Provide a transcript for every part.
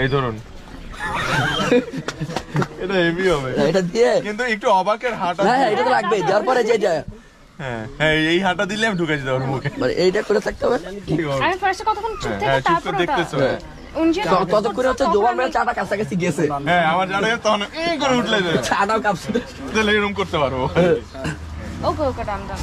এই ধরুন। এটা হেভি হবে। এটা দিয়ে। কিন্তু একটু অবাকের হাঁটা হ্যাঁ হ্যাঁ এটা তো লাগবে যার পরে যেটা হ্যাঁ হ্যাঁ এই হাঁটা দিলে আমি ঢুকে যেতে পারব মুখে। মানে এইটা করে থাকতে হবে? আমি ফার্স্টে কতক্ষণ চুপ হ্যাঁ, থেকে হ্যাঁ, তারপর করে দেখতেছো, হ্যাঁ। ত- হচ্ছে জোবান মেয়ে চাটা কাছাকাছি গেছে হ্যাঁ আমার জানা তখন করে উঠলে যায়। চাটাও কাঁপছে। তাহলে এরকম করতে পারব। ওকে ওকে ডান ডান।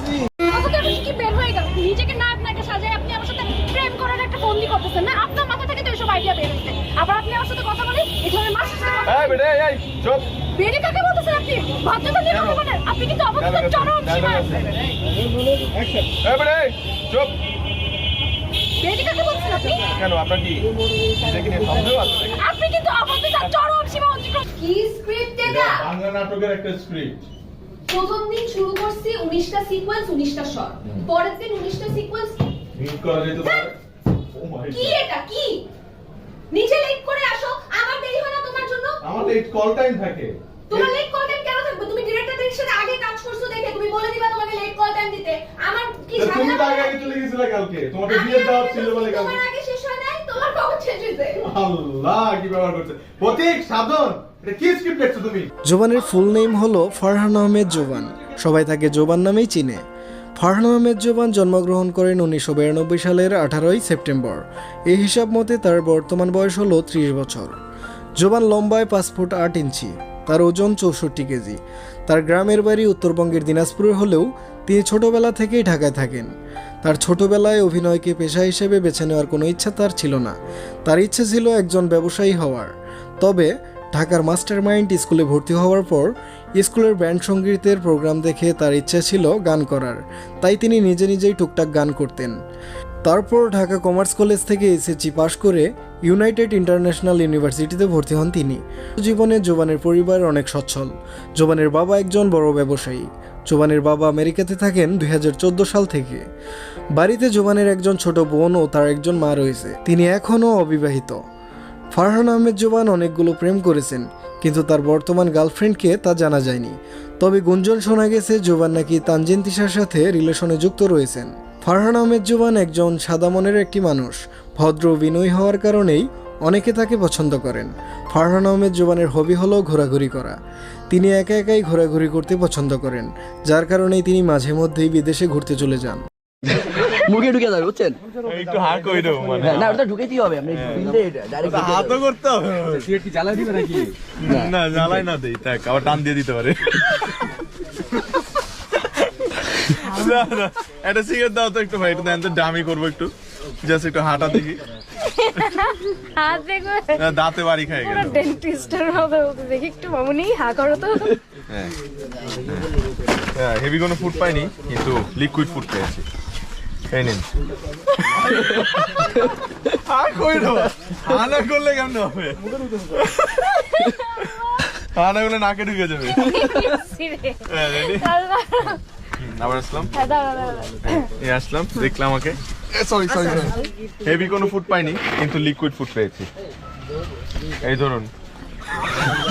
কি বের হয়ে গেল? নিজেকে না আপনাকে সাজায় আপনি আমার সাথে প্রেম করার একটা ফন্দি করতেছেন না? আপনার মাথা থেকে তো এসব আইডিয়া বের হচ্ছে আবার আপনি আমার সাথে কথা বলেন? এই ধরনের মানুষের সাথে কথা এই বেটা এই চুপ। বেরি কাকে বলতেছেন আপনি? ভদ্রতা নিয়ে কথা বলেন আপনি কিন্তু অবশ্যই চরম সীমায় এই বেটা এই চুপ। বেরি কাকে বলছেন আপনি? কেন আপনার কি? নিয়ে সন্দেহ আছে আপনি কিন্তু অবশ্যই চরম সীমা অতিক্রম কি স্ক্রিপ্ট এটা? বাংলা নাটকের একটা স্ক্রিপ্ট প্রথম দিন শুরু করছি উনিশটা সিকোয়েন্স উনিশটা শট পরের দিন উনিশটা সিকোয়েন্স হিট করা যেতে পারে। ও মাই কি এটা? কি? নিচে লেট করে আসো। আমার দেরি হয় না তোমার জন্য। আমার লেট কল টাইম থাকে। তোমার লেট কল টাইম কেন থাকবে? তুমি ডিরেক্টরদের সাথে আগে কাজ করছ দেখে। তুমি বলে দিবা তোমাকে লেট কল টাইম দিতে। আমার কি তুমি তো আগে চলে গেছিলে কালকে। তোমাকে বিয়ে দেওয়া ছিল বলে কালকে। তোমার আগে শেষ হয় নাই তোমার কখন শেষ হয়েছে আল্লাহ কি ব্যবহার করছে। প্রতীক সাধন এটা কি স্ক্রিপ্ট দেখছ তুমি? জোবানের ফুল নেম হলো ফারহান আহমেদ জোবান। সবাই তাকে জোবান নামেই চিনে। ফারহান আহমেদ জোবান জন্মগ্রহণ করেন উনিশশো বিরানব্বই সালের আঠারোই সেপ্টেম্বর। এই হিসাব মতে তার বর্তমান বয়স হল ত্রিশ বছর। জোবান লম্বায় পাঁচ ফুট আট ইঞ্চি, তার ওজন চৌষট্টি কেজি। তার গ্রামের বাড়ি উত্তরবঙ্গের দিনাজপুরে হলেও তিনি ছোটবেলা থেকেই ঢাকায় থাকেন। তার ছোটবেলায় অভিনয়কে পেশা হিসেবে বেছে নেওয়ার কোনো ইচ্ছা তার ছিল না। তার ইচ্ছে ছিল একজন ব্যবসায়ী হওয়ার। তবে ঢাকার মাস্টার মাইন্ড স্কুলে ভর্তি হওয়ার পর স্কুলের ব্যান্ড সঙ্গীতের প্রোগ্রাম দেখে তার ইচ্ছা ছিল গান করার। তাই তিনি নিজে নিজেই টুকটাক গান করতেন। তারপর ঢাকা কমার্স কলেজ থেকে এসএসসি পাশ করে ইউনাইটেড ইন্টারন্যাশনাল ইউনিভার্সিটিতে ভর্তি হন তিনি। জীবনে জোবানের পরিবার অনেক সচ্ছল। জোবানের বাবা একজন বড় ব্যবসায়ী। জোবানের বাবা আমেরিকাতে থাকেন দুই হাজার চোদ্দ সাল থেকে। বাড়িতে জোবানের একজন ছোট বোন ও তার একজন মা রয়েছে। তিনি এখনও অবিবাহিত। ফারহান আহমেদ জোবান অনেকগুলো প্রেম করেছেন। কিন্তু তার বর্তমান গার্লফ্রেন্ডকে তা জানা যায়নি। তবে গুঞ্জন শোনা গেছে জোবান নাকি তানজিন সাথে রিলেশনে যুক্ত রয়েছেন। ফারহান আহমেদ জোবান একজন সাদা মনের একটি মানুষ। ভদ্র বিনয়ী হওয়ার কারণেই অনেকে তাকে পছন্দ করেন। ফারহান আহমেদ জোবানের হবি হলো ঘোরাঘুরি করা। তিনি একা একাই ঘোরাঘুরি করতে পছন্দ করেন, যার কারণেই তিনি মাঝে মধ্যেই বিদেশে ঘুরতে চলে যান। মুখে ঢুকে যাবে বুঝছেন? একটু হার কই দেবো মানে। হ্যাঁ, না ওটা ঢুকেতেই হবে আপনি ডাইরেক্ট হাতও করতে হবে। না জ্বালাই না দেই তাক আবার টান দিয়ে দিতে পারে। না, না, একটা সিগারেট দাও তো একটু ভাই একটু দেন তো ডামি করব একটু। জাস্ট একটু হাঁটা দেখি। হাত দেখো না, দাঁতে বাড়ি খাই গেল। ডেন্টিস্টের হবে ওকে দেখি একটু মামুনি হা করো তো। হ্যাঁ হ্যাঁ হেভি কোনো ফুড পাইনি কিন্তু লিকুইড ফুড পেয়েছি এই নিন। আর দেবো করলে কেমন হবে? হানা করলে নাকে ঢুকে যাবে। হ্যাঁ, আবার আসলাম? এই আসলাম দেখলাম আমাকে। সরি সরি সরি হেভি কোনো ফুড পাইনি কিন্তু লিকুইড ফুড পেয়েছি। এই ধরুন।